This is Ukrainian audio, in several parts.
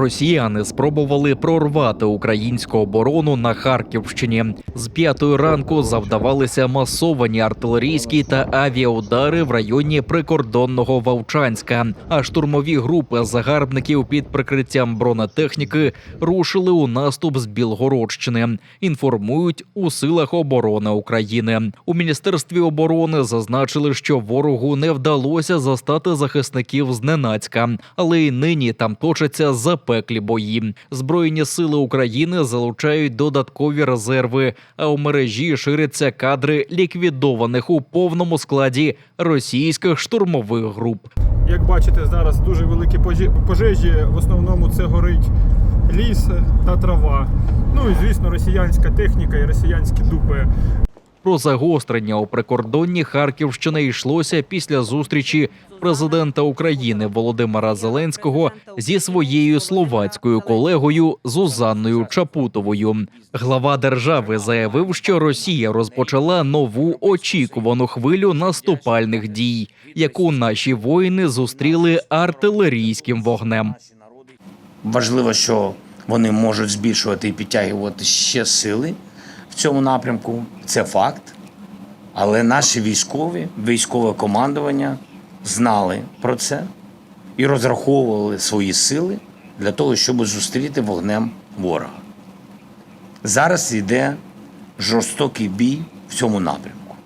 Росіяни спробували прорвати українську оборону на Харківщині. З п'ятої ранку завдавалися масовані артилерійські та авіаудари в районі прикордонного Вовчанська. А штурмові групи загарбників під прикриттям бронетехніки рушили у наступ з Білгородщини. Інформують у силах оборони України. У міністерстві оборони зазначили, що ворогу не вдалося застати захисників зненацька, але й нині там точаться запеклі бої. Збройні сили України залучають додаткові резерви. А у мережі ширяться кадри ліквідованих у повному складі російських штурмових груп. Як бачите, зараз дуже великі пожежі. В основному це горить ліс та трава. Ну і звісно, росіянська техніка і росіянські дупи. Про загострення у прикордонні Харківщини йшлося після зустрічі президента України Володимира Зеленського зі своєю словацькою колегою Зузанною Чапутовою. Глава держави заявив, що Росія розпочала нову очікувану хвилю наступальних дій, яку наші воїни зустріли артилерійським вогнем. Важливо, що вони можуть збільшувати і підтягувати ще сили цьому напрямку. Це факт. Але наші військові, військове командування знали про це і розраховували свої сили для того, щоб зустріти вогнем ворога. Зараз йде жорстокий бій в цьому напрямку.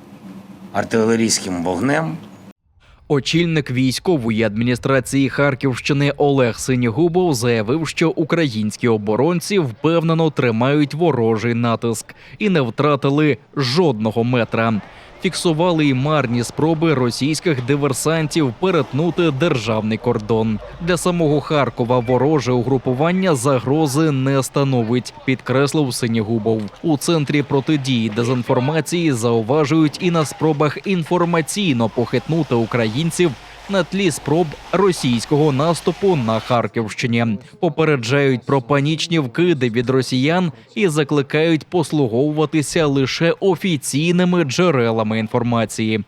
Артилерійським вогнем Очільник військової адміністрації Харківщини Олег Синігубов заявив, що українські оборонці впевнено тримають ворожий натиск і не втратили жодного метра. Фіксували й марні спроби російських диверсантів перетнути державний кордон. Для самого Харкова вороже угрупування загрози не становить, підкреслив Синігубов. У центрі протидії дезінформації зауважують і на спробах інформаційно похитнути українців на тлі спроб російського наступу на Харківщині. Попереджають про панічні вкиди від росіян і закликають послуговуватися лише офіційними джерелами інформації.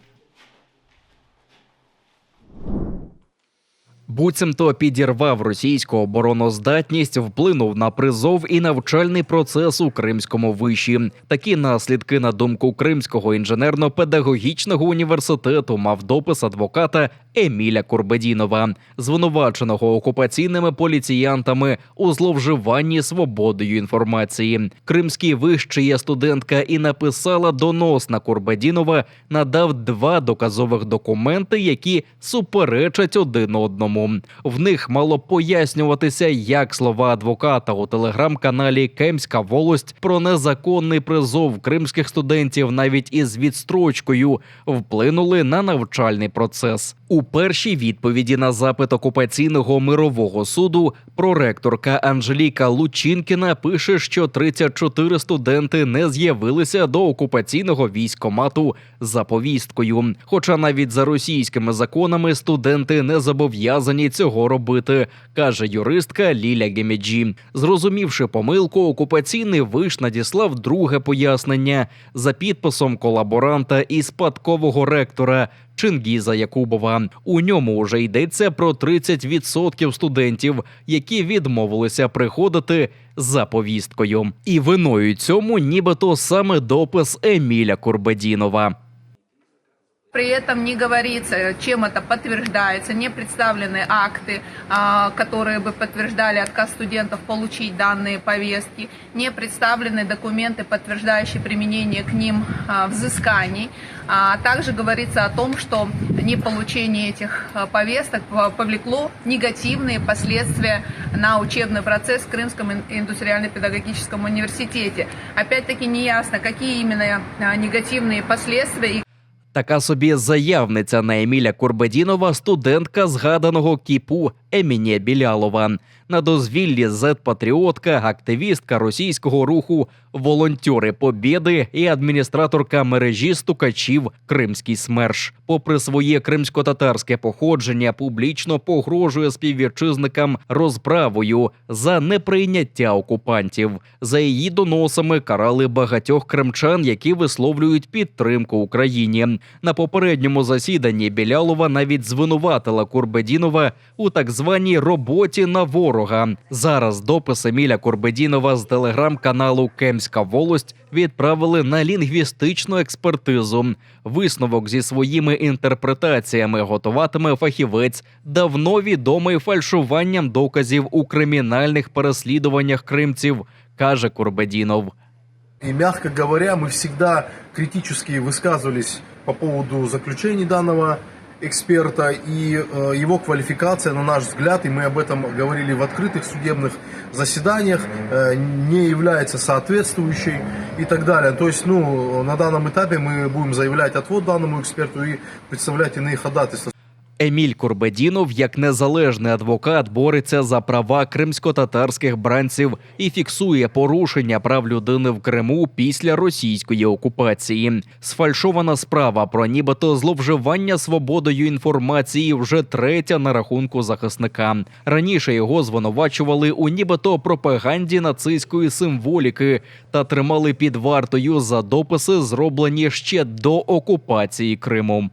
Буцімто підірвав російську обороноздатність, вплинув на призов і навчальний процес у Кримському виші. Такі наслідки, на думку Кримського інженерно-педагогічного університету, мав допис адвоката Еміля Курбедінова, звинуваченого окупаційними поліціянтами у зловживанні свободою інформації. Кримський виш, чия студентка і написала донос на Курбедінова, надав два доказових документи, які суперечать один одному. В них мало пояснюватися, як слова адвоката у телеграм-каналі Кемська волость про незаконний призов кримських студентів навіть із відстрочкою вплинули на навчальний процес. У першій відповіді на запит окупаційного мирового суду проректорка Анжеліка Лучінкіна пише, що 34 студенти не з'явилися до окупаційного військомату за повісткою. Хоча навіть за російськими законами студенти не зобов'язані цього робити, каже юристка Ліля Гемеджі. Зрозумівши помилку, окупаційний виш надіслав друге пояснення за підписом колаборанта і спадкового ректора. Чингіза Якубова у ньому вже йдеться про 30% студентів, які відмовилися приходити за повісткою, і виною цьому, нібито саме допис Еміля Курбедінова. При этом не говорится, чем это подтверждается, не представлены акты, а, которые бы подтверждали отказ студентов получить данные повестки, не представлены документы, подтверждающие применение к ним а, взысканий. А также говорится о том, что неполучение этих а, повесток повлекло негативные последствия на учебный процесс в Крымском ин- индустриально-педагогическом университете. Опять-таки неясно, какие именно негативные последствия и Така собі заявниця на Еміля Курбедінова, студентка згаданого кіпу Емінє Білялова. На дозвіллі зет-патріотка, активістка російського руху Волонтери Побєди і адміністраторка мережі стукачів Кримський СМЕРШ. Попри своє кримсько-татарське походження, публічно погрожує співвітчизникам розправою за неприйняття окупантів. За її доносами карали багатьох кримчан, які висловлюють підтримку Україні. На попередньому засіданні Білялова навіть звинуватила Курбедінова у так званій званій роботі на ворога. Зараз допис Еміля Курбедінова з телеграм-каналу Кемська Волость відправили на лінгвістичну експертизу. Висновок зі своїми інтерпретаціями готуватиме фахівець, давно відомий фальшуванням доказів у кримінальних переслідуваннях кримців, каже Курбедінов. И, мягко говоря, мы всегда критически высказывались по поводу заключений данного эксперта и э, его квалификация, на наш взгляд, и мы об этом говорили в открытых судебных заседаниях, э, не является соответствующей и так далее. То есть, ну, на данном этапе мы будем заявлять отвод данному эксперту и представлять иные ходатайства. Еміль Курбедінов, як незалежний адвокат, бореться за права кримсько-татарських бранців і фіксує порушення прав людини в Криму після російської окупації. Сфальшована справа про нібито зловживання свободою інформації вже третя на рахунку захисника. Раніше його звинувачували у нібито пропаганді нацистської символіки та тримали під вартою за дописи, зроблені ще до окупації Криму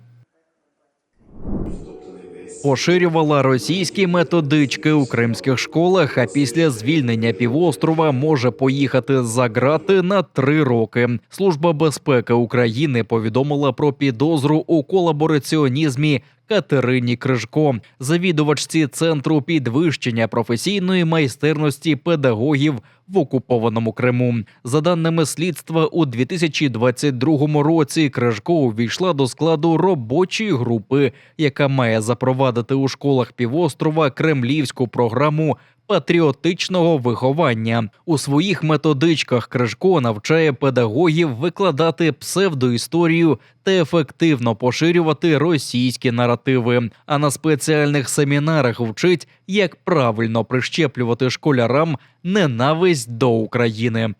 поширювала російські методички у кримських школах. А після звільнення півострова може поїхати за грати на три роки. Служба безпеки України повідомила про підозру у колабораціонізмі. Катерині Крижко, завідувачці центру підвищення професійної майстерності педагогів в окупованому Криму. За даними слідства, у 2022 році Крижко увійшла до складу робочої групи, яка має запровадити у школах півострова кремлівську програму. Патріотичного виховання у своїх методичках Крижко навчає педагогів викладати псевдоісторію та ефективно поширювати російські наративи. А на спеціальних семінарах вчить, як правильно прищеплювати школярам ненависть до України.